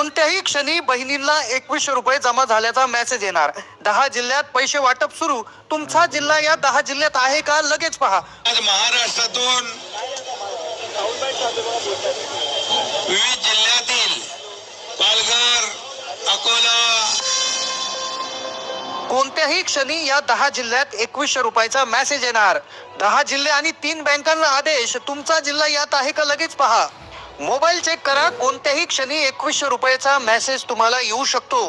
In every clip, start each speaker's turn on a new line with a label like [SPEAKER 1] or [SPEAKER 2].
[SPEAKER 1] कोणत्याही क्षणी बहिणींना एकवीसशे रुपये जमा झाल्याचा मेसेज येणार. दहा जिल्ह्यात पैसे वाटप सुरू. तुमचा जिल्हा या दहा जिल्ह्यात आहे का? लगेच पहा.
[SPEAKER 2] आज महाराष्ट्रातून विविध जिल्ह्यातील पालघर अकोला
[SPEAKER 1] कोणत्याही क्षणी या दहा जिल्ह्यात एकवीसशे रुपयाचा मेसेज येणार. दहा जिल्हे आणि तीन बँकांना आदेश तुमचा जिल्हा यात आहे का? लगेच पहा. मोबाईल चेक करा कोणत्याही क्षणी एकवीसशे रुपयाचा मेसेज तुम्हाला येऊ शकतो.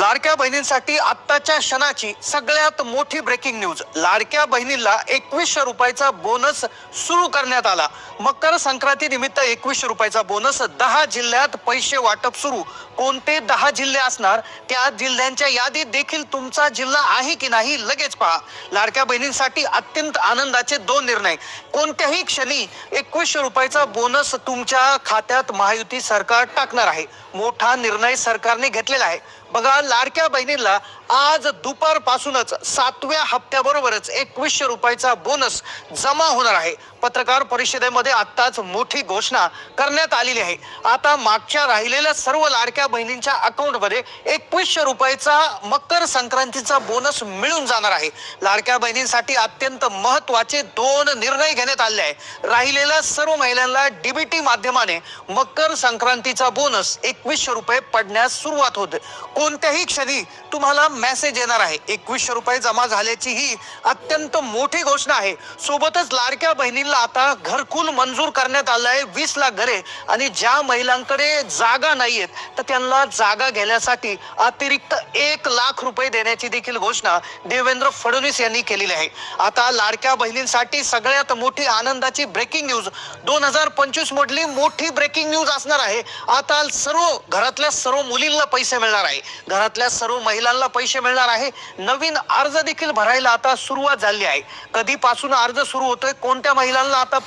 [SPEAKER 1] लाडक्या बहिणींसाठी आत्ताच्या क्षणाची सगळ्यात मोठी ब्रेकिंग न्यूज लाडक्या बहिणीला एकवीसशे रुपयाचा बोनस सुरू करण्यात आला. मकर संक्रांती निमित्त एकवीसशे रुपयाचा बोनस दहा जिल्ह्यात पैसे वाटप सुरू. कोणते दहा जिल्हे असणार? त्या जिल्ह्यांच्या यादीत देखील तुमचा जिल्हा आहे की नाही लगेच पहा. लाडक्या बहिणींसाठी अत्यंत आनंदाचे दोन निर्णय. कोणत्याही क्षणी एकवीसशे रुपयाचा बोनस तुमच्या खात्यात महायुती सरकार टाकणार आहे. मोठा निर्णय सरकारने घेतलेला आहे. बघा लाडक्या बहिणीला आज दुपारपासूनच सातव्या हप्त्याबरोबरच एकवीसशे रुपयाचा बोनस जमा होणार आहे. पत्रकार परिषदेमध्ये आत्ताच मोठी घोषणा करण्यात आलेली आहे. आता मागच्या राहिलेल्या सर्व लाडक्या बहिणींच्या अकाउंटमध्ये एकवीसशे रुपयाचा मकर संक्रांतीचा बोनस मिळून जाणार आहे. लाडक्या बहिणींसाठी अत्यंत महत्त्वाचे दोन निर्णय घेण्यात आले आहे राहिलेल्या सर्व महिलांना डीबीटी माध्यमाने मकर संक्रांतीचा बोनस एकवीसशे रुपये पडण्यास सुरुवात होते. कोणत्याही क्षणी तुम्हाला मेसेज येणार आहे. एकवीसशे रुपये जमा झाल्याची ही अत्यंत मोठी घोषणा आहे. सोबतच लाडक्या बहिणींना आता घरकुल मंजूर करण्यात आलं आहे वीस लाख घरे आणि ज्या महिलांकडे जागा नाहीयेत तर त्यांना जागा घेण्यासाठी अतिरिक्त एक लाख रुपये देण्याची देखील घोषणा देवेंद्र फडणवीस यांनी केलेली आहे. आता लाडक्या बहिणींसाठी सगळ्यात मोठी आनंदाची ब्रेकिंग न्यूज दोन हजार पंचवीस मधली मोठी ब्रेकिंग न्यूज असणार आहे. आता सर्व घरातल्या सर्व मुलींना पैसे मिळणार आहे. घरातल्या सर्व महिलांना पैसे मिळणार आहे. नवीन अर्ज देखील भरायला आता सुरुवात झाली आहे. कधीपासून अर्ज सुरू होतोय? कोणत्या महिलांना आता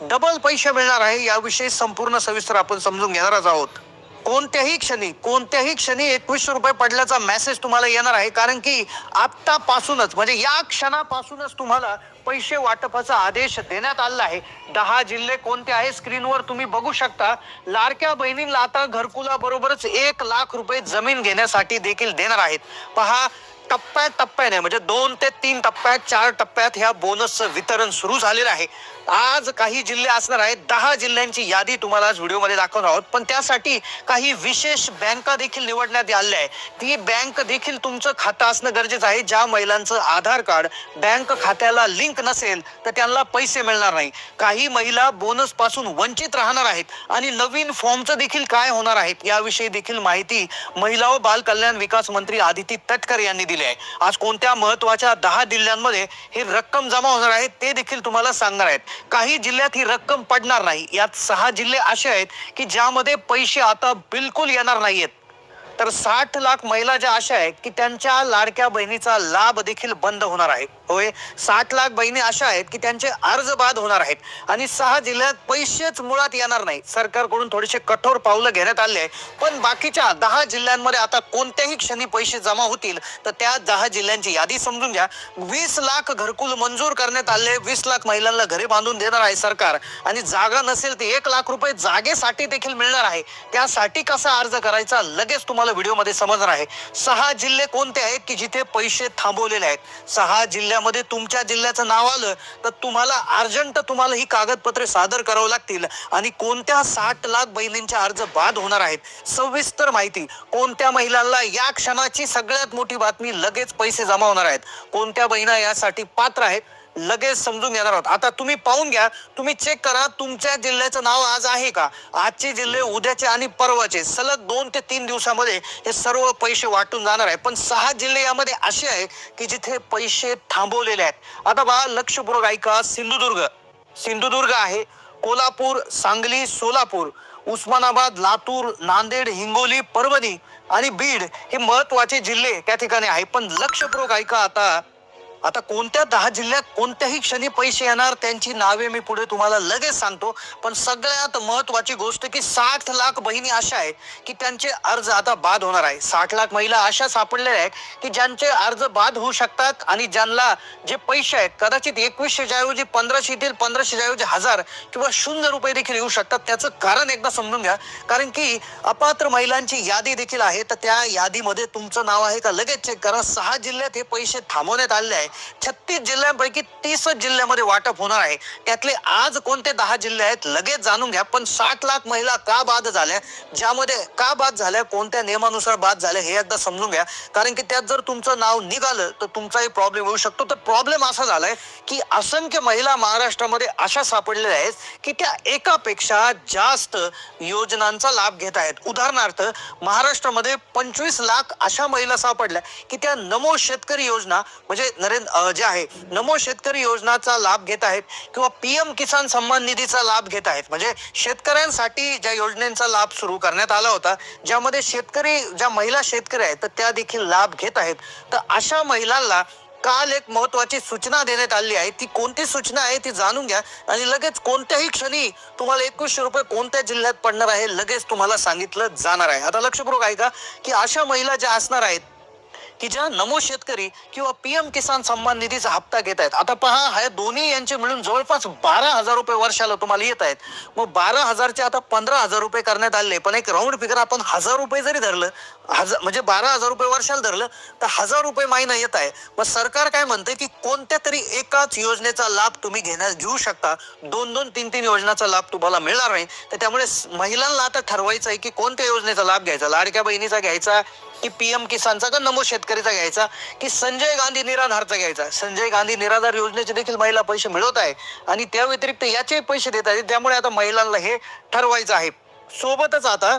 [SPEAKER 1] डबल पैसे मिळणार आहे? याविषयी संपूर्ण सविस्तर आपण समजून घेणारच आहोत. कोणत्याही क्षणी कोणत्याही क्षणी एकवीसशे रुपये पडल्याचा मेसेज तुम्हाला येणार आहे. कारण की आत्तापासूनच म्हणजे या क्षणापासूनच तुम्हाला पैसे वाटपाचा आदेश देण्यात आला आहे. दहा जिल्हे कोणते आहे स्क्रीनवर तुम्ही बघू शकता. लाडक्या बहिणींना आता घरकुलाबरोबरच एक लाख रुपये जमीन घेण्यासाठी देखील देणार आहेत. पहा टप्प्या टप्प्याने म्हणजे दोन ते तीन टप्प्यात चार टप्प्यात ह्या बोनसचं वितरण सुरू झालेलं आहे. आज काही जिल्हे असणार आहेत दहा जिल्ह्यांची यादी तुम्हाला आज व्हिडिओमध्ये दाखवणार आहोत. पण त्यासाठी काही विशेष बँका देखील निवडण्यात आल्या आहे ती बँक देखील तुमचं खातं असणं गरजेचं आहे. ज्या महिलांचं आधार कार्ड बँक खात्याला लिंक नसेल तर त्यांना पैसे मिळणार नाही. काही महिला बोनसपासून वंचित राहणार आहेत. आणि नवीन फॉर्मचं देखील काय होणार आहेत याविषयी देखील माहिती महिला व बाल कल्याण विकास मंत्री आदिती तटकर यांनी दिली आहे आज कोणत्या महत्त्वाच्या दहा जिल्ह्यांमध्ये ही रक्कम जमा होणार आहे ते देखील तुम्हाला सांगणार आहेत. काही जिल्ह्यात ही रक्कम पडणार नाही. यात सहा जिल्हे असे आहेत की ज्यामध्ये पैसे आता बिलकुल येणार नाहीयेत. तर साठ लाख महिला ज्या अशा आहेत की त्यांच्या लाडक्या बहिणीचा लाभ देखील बंद होणार आहे. होय साठ लाख बहिणी अशा आहेत की त्यांचे अर्ज बाद होणार आहेत. आणि सहा जिल्ह्यात पैसेच मुळात येणार नाही. सरकारकडून थोडेसे कठोर पावलं घेण्यात आले आहे पण बाकीच्या दहा जिल्ह्यांमध्ये आता कोणत्याही क्षणी पैसे जमा होतील तर त्या दहा जिल्ह्यांची यादी समजून घ्या. वीस लाख घरकुल मंजूर करण्यात आले वीस लाख महिलांना घरे बांधून देणार आहे सरकार. आणि जागा नसेल तर एक लाख रुपये जागेसाठी देखील मिळणार आहे. त्यासाठी कसा अर्ज करायचा लगेच तुम्हाला व्हिडिओमध्ये समजणार आहे. सहा जिल्हे कोणते आहेत की जिथे पैसे थांबवलेले आहेत? सहा जिल्ह्यामध्ये तुमच्या जिल्ह्याचं नाव आलं तर तुम्हाला अर्जंट तुम्हाला ही कागदपत्रे सादर करावं लागतील. आणि कोणत्या साठ लाख बहिणींचे अर्ज बाद होणार आहेत? सविस्तर माहिती कोणत्या महिलांना या क्षणाची सगळ्यात मोठी बातमी लगेच पैसे जमा होणार आहेत? कोणत्या बहिणा यासाठी पात्र आहेत? लगेच समजून घेणार आहोत. आता तुम्ही पाहून घ्या तुम्ही चेक करा तुमच्या जिल्ह्याचं नाव आज आहे का? आजचे जिल्हे उद्याचे आणि परवाचे. सलग दोन ते तीन दिवसामध्ये हे सर्व पैसे वाटून जाणार आहे. पण सहा जिल्हे यामध्ये असे आहे की जिथे पैसे थांबवलेले आहेत. आता बा लक्षपूर्वक ऐका सिंधुदुर्ग. सिंधुदुर्ग आहे कोल्हापूर सांगली सोलापूर उस्मानाबाद लातूर नांदेड हिंगोली परभणी आणि बीड हे महत्त्वाचे जिल्हे त्या ठिकाणी आहे. पण लक्षपूर्वक ऐका आता आता कोणत्या दहा जिल्ह्यात कोणत्याही क्षणी पैसे येणार त्यांची नावे मी पुढे तुम्हाला लगेच सांगतो. पण सगळ्यात महत्वाची गोष्ट की साठ लाख बहिणी अशा आहेत की त्यांचे अर्ज आता बाद होणार आहे. साठ लाख महिला अशा सापडलेल्या आहेत की ज्यांचे अर्ज बाद होऊ शकतात आणि ज्यांना जे पैसे आहेत कदाचित एकवीसशेच्या ऐवजी पंधराशे येतील पंधराशेच्या ऐवजी हजार किंवा शून्य रुपये देखील येऊ शकतात. त्याचं कारण एकदा समजून घ्या. कारण की अपात्र महिलांची यादी देखील आहे. तर त्या यादीमध्ये तुमचं नाव आहे का लगेच चेक करा. सहा जिल्ह्यात हे पैसे थांबवण्यात आले आहे. छत्तीस जिल्ह्यांपैकी तीसच जिल्ह्यामध्ये वाटप होणार आहे. त्यातले आज कोणते दहा जिल्हे आहेत लगेच जाणून घ्या. पण साठ लाख महिला का बाद झाल्या? ज्यामध्ये का बाद झाल्या कोणत्या नियमानुसार बाद झाल्या हे एकदा समजून घ्या. कारण की त्यात जर तुमचं नाव निघालं तर तुमचाही प्रॉब्लेम होऊ शकतो. तर प्रॉब्लेम असा झालाय की असंख्य महिला महाराष्ट्रामध्ये अशा सापडलेल्या आहेत की त्या एकापेक्षा जास्त योजनांचा लाभ घेत आहेत. उदाहरणार्थ महाराष्ट्रामध्ये पंचवीस लाख अशा महिला सापडल्या की त्या नमो शेतकरी योजना म्हणजे नरेंद्र जे आहे नमो शेतकरी योजनाचा लाभ घेत आहेत किंवा पीएम किसान सन्मान निधीचा लाभ घेत आहेत. म्हणजे शेतकऱ्यांसाठी ज्या योजनेचा लाभ सुरू करण्यात आला होता ज्यामध्ये शेतकरी ज्या महिला शेतकरी आहेत तर त्या देखील लाभ घेत आहेत. तर अशा महिलांना काल एक महत्वाची सूचना देण्यात आली आहे. ती कोणती सूचना आहे ती जाणून घ्या आणि लगेच कोणत्याही क्षणी तुम्हाला एकवीसशे रुपये कोणत्या जिल्ह्यात पडणार आहे लगेच तुम्हाला सांगितलं जाणार आहे. आता लक्षपूर्वक ऐका की अशा महिला ज्या असणार आहेत की ज्या नमो शेतकरी किंवा पीएम किसान सन्मान निधीचा हप्ता घेत आहेत. आता पहा हे दोन्ही यांचे मिळून जवळपास बारा हजार रुपये वर्षाला तुम्हाला येत आहेत. मग बारा हजारचे आता पंधरा हजार रुपये करण्यात आले पण एक राऊंड फिगर आपण हजार रुपये जरी धरलं हजार म्हणजे बारा हजार रुपये वर्षाला धरलं तर हजार रुपये महिना येत आहे. मग सरकार काय म्हणते की कोणत्या तरी एकाच योजनेचा लाभ तुम्ही घेण्यास घेऊ शकता. दोन दोन तीन तीन योजनाचा लाभ तुम्हाला मिळणार नाही. तर त्यामुळे महिलांना आता ठरवायचं आहे की कोणत्या योजनेचा लाभ घ्यायचा? लाडक्या बहिणीचा घ्यायचा की पी एम किसानचा का नमो शेतकरीचा घ्यायचा की संजय गांधी निराधारचा घ्यायचा? संजय गांधी निराधार योजनेचे देखील महिला पैसे मिळवत आहे आणि त्या व्यतिरिक्त याचे पैसे देत आहेत. त्यामुळे आता महिलांना हे ठरवायचं आहे. सोबतच आता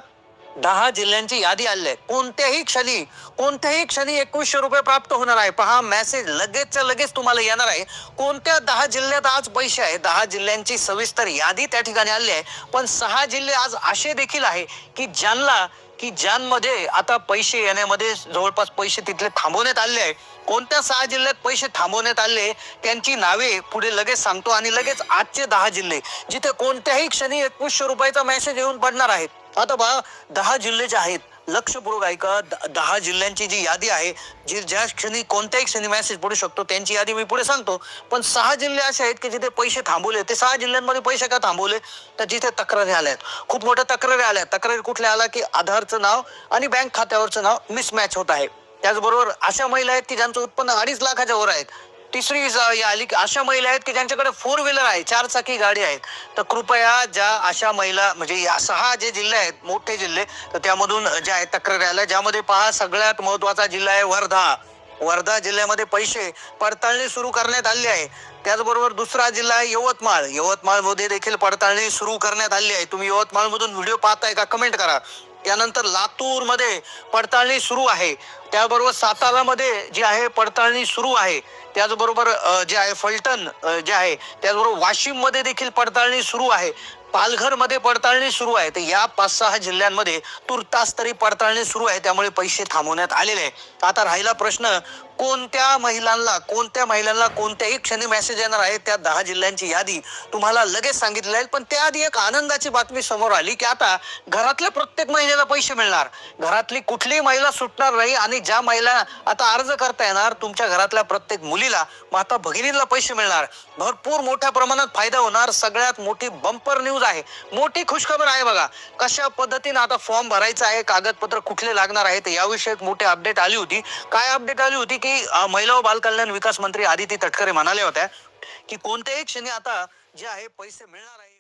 [SPEAKER 1] दहा जिल्ह्यांची यादी आली आहे. कोणत्याही क्षणी कोणत्याही क्षणी एकवीसशे रुपये प्राप्त होणार आहे. पहा मेसेज लगेचच्या लगेच तुम्हाला येणार आहे. कोणत्या दहा जिल्ह्यात आज पैसे आहे दहा जिल्ह्यांची सविस्तर यादी त्या ठिकाणी आली आहे. पण सहा जिल्हे आज असे देखील आहे की ज्यांना की ज्यांमध्ये आता पैसे येण्यामध्ये जवळपास पैसे तिथले थांबवण्यात आले आहे कोणत्या सहा जिल्ह्यात पैसे थांबवण्यात आले त्यांची नावे पुढे लगेच सांगतो. आणि लगेच आजचे दहा जिल्हे जिथे कोणत्याही क्षणी एकवीसशे रुपयाचा मेसेज येऊन पडणार आहेत. आता बघा दहा जिल्हे जे आहेत लक्षपूर्वक ऐका दहा जिल्ह्यांची जी यादी आहे जी ज्या क्षणी कोणत्याही क्षणी मेसेज पडू शकतो त्यांची यादी मी पुढे सांगतो. पण सहा जिल्हे असे आहेत की जिथे पैसे थांबवले ते सहा जिल्ह्यांमध्ये पैसे का थांबवले? तर जिथे तक्रारी आल्या आहेत. खूप मोठ्या तक्रारी आल्या तक्रारी कुठल्या? आल्या की आधारचं नाव आणि बँक खात्यावरचं नाव मिसमॅच होत आहे. त्याचबरोबर अशा महिला आहेत की ज्यांचं उत्पन्न अडीच लाखाच्या वर आहेत. तिसरी आली की अशा महिला आहेत की ज्यांच्याकडे फोर व्हीलर आहे चार चाकी गाडी आहेत. तर कृपया ज्या अशा महिला म्हणजे या सहा जे जिल्हे आहेत मोठे जिल्हे तर त्यामधून ज्या आहेत तक्रारी आल्या ज्यामध्ये पहा सगळ्यात महत्त्वाचा जिल्हा आहे वर्धा. वर्धा जिल्ह्यामध्ये पैसे पडताळणी सुरू करण्यात आली आहे. त्याचबरोबर दुसरा जिल्हा आहे यवतमाळ. यवतमाळमध्ये देखील पडताळणी सुरू करण्यात आली आहे. तुम्ही यवतमाळमधून व्हिडिओ पाहताय का? कमेंट करा. त्यानंतर लातूरमध्ये पडताळणी सुरू आहे. त्याबरोबर सातारामध्ये जी आहे पडताळणी सुरू आहे. त्याचबरोबर जे आहे फलटण जे आहे त्याचबरोबर वाशिममध्ये देखील पडताळणी सुरू आहे. पालघरमध्ये पडताळणी सुरू आहे. तर या पाच सहा जिल्ह्यांमध्ये तुर्तास तरी पडताळणी सुरू आहे. त्यामुळे पैसे थांबवण्यात आलेले आहे आता राहिला प्रश्न कोणत्या महिलांना कोणत्या महिलांना कोणत्याही क्षणी मेसेज येणार आहे त्या दहा जिल्ह्यांची यादी तुम्हाला लगेच सांगितली जाईल. पण त्याआधी एक आनंदाची बातमी समोर आली की आता घरातल्या प्रत्येक महिलेला पैसे मिळणार. घरातली कुठलीही महिला सुटणार नाही आणि ज्या महिला आता अर्ज करता येणार तुमच्या घरातल्या प्रत्येक मुलीला माता भगिनीला पैसे मिळणार. भरपूर मोठ्या प्रमाणात फायदा होणार. सगळ्यात मोठी बंपर न्यूज आहे. मोठी खुशखबर आहे बघा. कशा पद्धतीने आता फॉर्म भरायचा आहे कागदपत्र कुठले लागणार आहेत याविषयी एक अपडेट आली होती. काय अपडेट आली होती की अं, महिला व बालकल्याण विकास मंत्री आदिती तटकरे म्हणाल्या होत्या की कोणत्याही क्षणी आता जे आहे पैसे मिळणार आहे